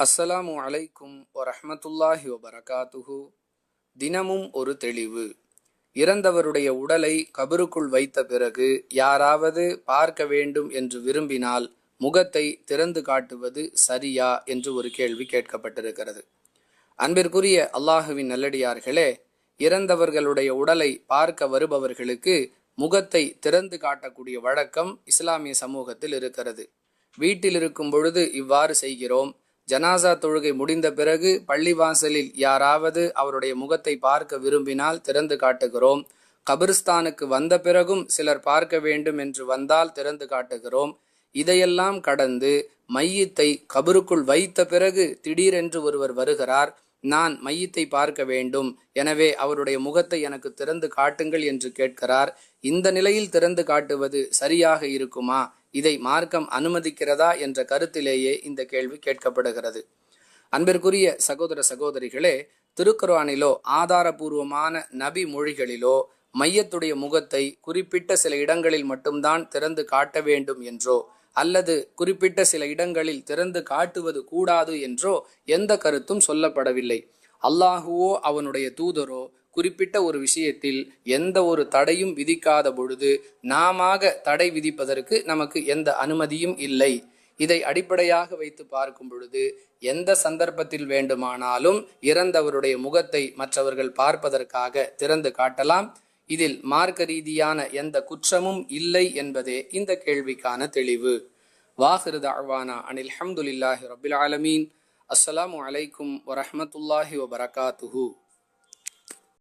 அஸ்ஸலாமு அலைக்கும் வரஹமத்துல்லாஹி வபரகாத்துஹு. தினமும் ஒரு தெளிவு. இறந்தவருடைய உடலை கபருக்குள் வைத்த பிறகு யாராவது பார்க்க வேண்டும் என்று விரும்பினால் முகத்தை திறந்து காட்டுவது சரியா என்று ஒரு கேள்வி கேட்கப்பட்டிருக்கிறது. அன்பிற்குரிய அல்லாஹுவின் நல்லடியார்களே இறந்தவர்களுடைய உடலை பார்க்க வருபவர்களுக்கு முகத்தை திறந்து காட்டக்கூடிய வழக்கம் இஸ்லாமிய சமூகத்தில் இருக்கிறது. வீட்டில் இருக்கும் பொழுது இவ்வாறு செய்கிறோம் ஜனாசா தொழுகை முடிந்த பிறகு பள்ளிவாசலில் யாராவது அவருடைய முகத்தை பார்க்க விரும்பினால் திறந்து காட்டுகிறோம். கபிரிஸ்தானுக்கு வந்த பிறகும் சிலர் பார்க்க வேண்டும் என்று வந்தால் திறந்து காட்டுகிறோம். இதையெல்லாம் கடந்து மையத்தை கபருக்குள் வைத்த பிறகு திடீரென்று ஒருவர் வருகிறார். நான் மையத்தை பார்க்க வேண்டும். எனவே அவருடைய முகத்தை எனக்கு திறந்து காட்டுங்கள் என்று கேட்கிறார். இந்த நிலையில் திறந்து காட்டுவது சரியாக இருக்குமா? இதை மார்க்கம் அனுமதிக்கிறதா என்ற கருத்திலேயே இந்த கேள்வி கேட்கப்படுகிறது. அன்பிற்குரிய சகோதர சகோதரிகளே திருக்குர்ஆனிலோ ஆதாரபூர்வமான நபி மொழிகளிலோ மையத்துடைய முகத்தை குறிப்பிட்ட சில இடங்களில் மட்டும்தான் திறந்து காட்ட வேண்டும் என்றோ அல்லது குறிப்பிட்ட சில இடங்களில் திறந்து காட்டுவது கூடாது என்றோ எந்த கருத்தும் சொல்லப்படவில்லை. அல்லாஹுவோ அவனுடைய தூதரோ குறிப்பிட்ட ஒரு விஷயத்தில் எந்த ஒரு தடையும் விதிக்காத பொழுது நாம தடை விதிப்பதற்கு நமக்கு எந்த அனுமதியும் இல்லை. இதை அடிப்படையாக வைத்து பார்க்கும் பொழுது எந்த சந்தர்ப்பத்தில் வேண்டுமானாலும் இறந்தவருடைய முகத்தை மற்றவர்கள் பார்ப்பதற்காக திறந்து காட்டலாம். இதில் மார்க்க ரீதியான எந்த குற்றமும் இல்லை என்பதே இந்த கேள்விக்கான தெளிவு. வாஹிரு தாழ்வானா அனில் அஹமதுல்லாஹி ரபில் ஆலமீன். அஸ்ஸலாமு அலைக்கும் வரஹமத்துல்லாஹி வபரகாத்துஹூ.